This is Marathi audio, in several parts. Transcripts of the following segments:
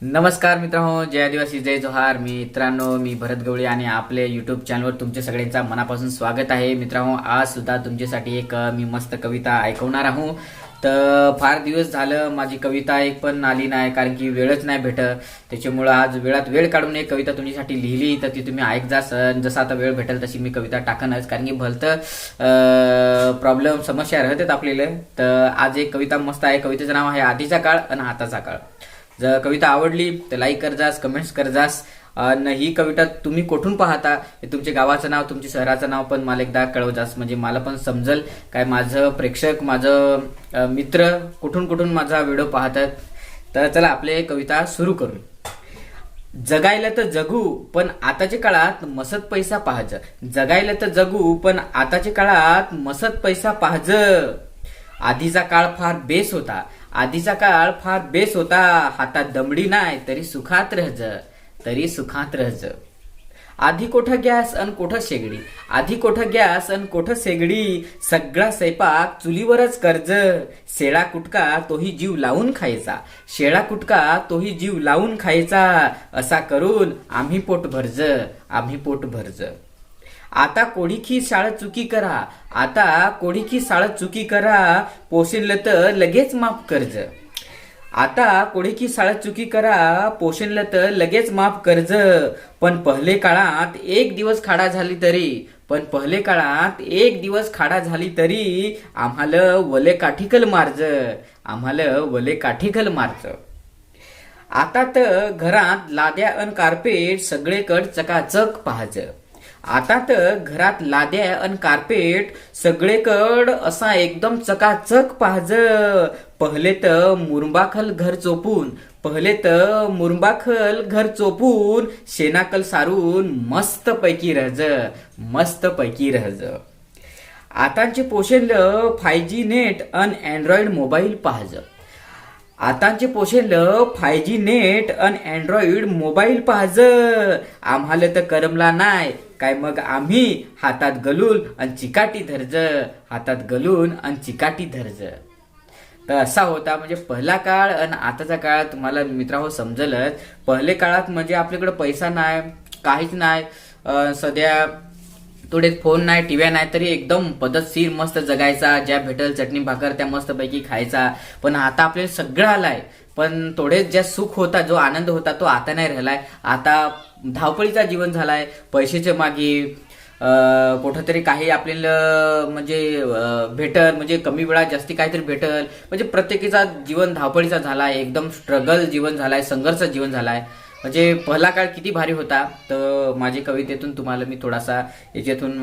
नमस्कार मित्रांनो जय आदिवासी जय जोहार. मित्रांनो मी भरत गवळी आणि आपले युट्यूब चॅनलवर तुमच्या सगळ्यांचा मनापासून स्वागत आहे. मित्रांनो आज सुद्धा तुमच्यासाठी एक मी मस्त कविता ऐकवणार आहो. तर फार दिवस झालं माझी कविता एक पण आली नाही कारण की वेळच नाही भेटत. त्याच्यामुळं आज वेळात वेळ काढून एक कविता तुमच्यासाठी लिहिली. तर ती तुम्ही ऐक जा स- जसं आता वेळ भेटेल तशी मी कविता टाकणच कारण की भलतं प्रॉब्लेम समस्या राहतात आपल्याला. तर आज एक कविता मस्त आहे. कवितेचं नाव आहे आधीचा काळ आणि आताचा काळ. जर कविता आवडली तर लाईक कर जास कमेंट्स कर जास. आणि ही कविता तुम्ही कुठून पाहता? हे तुमच्या गावाचं नाव तुमच्या शहराचं नाव पण मला एकदा कळव जास. म्हणजे मला पण समजेल. काय माझं प्रेक्षक माझं मित्र कुठून कुठून माझा व्हिडिओ पाहतात. तर चला आपले कविता सुरू करू. जगायला तर जगू पण आताच्या काळात मसत पैसा पाहज जगायला तर जगू पण आताच्या काळात मसत पैसा पाहज आधीचा काळ फार बेस होता. आधीचा काळ फार बेस होता. हातात दमडी नाही तरी सुखात रहज तरी सुखात रहज आधी कोठं गॅस अन कोठं शेगडी? आधी कोठं गॅस अन कोठं शेगडी? सगळा स्वयंपाक चुलीवरच कर्ज शेळा कुटका तोही जीव लावून खायचा. शेळा कुटका तोही जीव लावून खायचा. असा करून आम्ही पोट भरज आम्ही पोट भरज आता कोडीखी शाळा चुकी करा. आता कोडीखी शाळा चुकी करा. पोषणलं तर लगेच माफ कर्ज. आता कोडीखी शाळा चुकी करा. पोषणलं तर लगेच माफ कर्ज. पण पहिले काळात एक दिवस खाडा झाली तरी. पण पहिले काळात एक दिवस खाडा झाली तरी आम्हाला वले काठीकल मार्ज. आम्हाला वले काठीकल मार्ज. आता तर घरात लाद्या अन कार्पेट सगळेकड चकाचक पाहायचं आता तर घरात लाद्या अन कार्पेट सगळेकड असा एकदम चकाचक पाहज. पहिले तर मुरंबाखल घर चोपून पहिले तर मुरंबाखल घर चोपून शेणाकल सारून मस्त पैकी रहज मस्त पैकी रहज आताचे पोषेल फाय जी नेट अन अँड्रॉइड मोबाईल पाहज. आतांचे पोषेल फाय जी नेट अन अँड्रॉइड मोबाईल पाहज. आम्हाला तर करमला नाही काय मग आम्ही हातात गलून आणि चिकाटी धरज हातात गलून आणि चिकाटी धरज. तर असा होता म्हणजे पहिला काळ आणि आताचा काळ तुम्हाला मित्रांनो समजलं पहिले काळात म्हणजे आपल्याकडे पैसा नाही काहीच नाही. सध्या थोडे फोन नाही टीव्या नाही तरी एकदम पद्धतशीर मस्त जगायचा ज्या भेटल चटणी भाकर त्या मस्तपैकी खायचा. पण आता आपल्याला सगळं आलाय. पण थोडेच ज्या सुख होता जो आनंद होता तो आता नाही राहिलाय. आता धावपळीचा जीवन झालाय पैशाच्या मागे कुठंतरी काही आपल्याला म्हणजे भेटल म्हणजे कमी वेळात जास्ती काहीतरी भेटल. म्हणजे प्रत्येकीचा जीवन धावपळीचा झालाय एकदम स्ट्रगल जीवन झालाय संघर्ष जीवन झालाय. म्हणजे पहिला काळ किती भारी होता तर माझ्या कवितेतून तुम्हाला मी थोडासा याच्यातून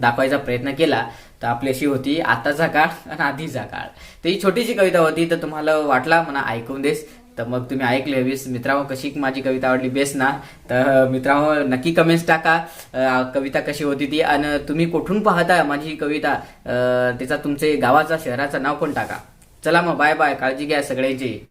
दाखवायचा प्रयत्न केला. तर आपली अशी होती आताचा काळ आणि आधीचा काळ. तर ही छोटीशी कविता होती तर तुम्हाला वाटला म्हणा ऐकून देस. तर मग तुम्ही ऐकले हवीस मित्रांनो कशी माझी कविता आवडली बेस ना. तर मित्रांनो नक्की कमेंट्स टाका. कविता कशी होती ती. आणि तुम्ही कुठून पाहता माझी कविता? त्याचा तुमचे गावाचा शहराचं नाव पण टाका. चला मग बाय बाय काळजी घ्या सगळ्यांची.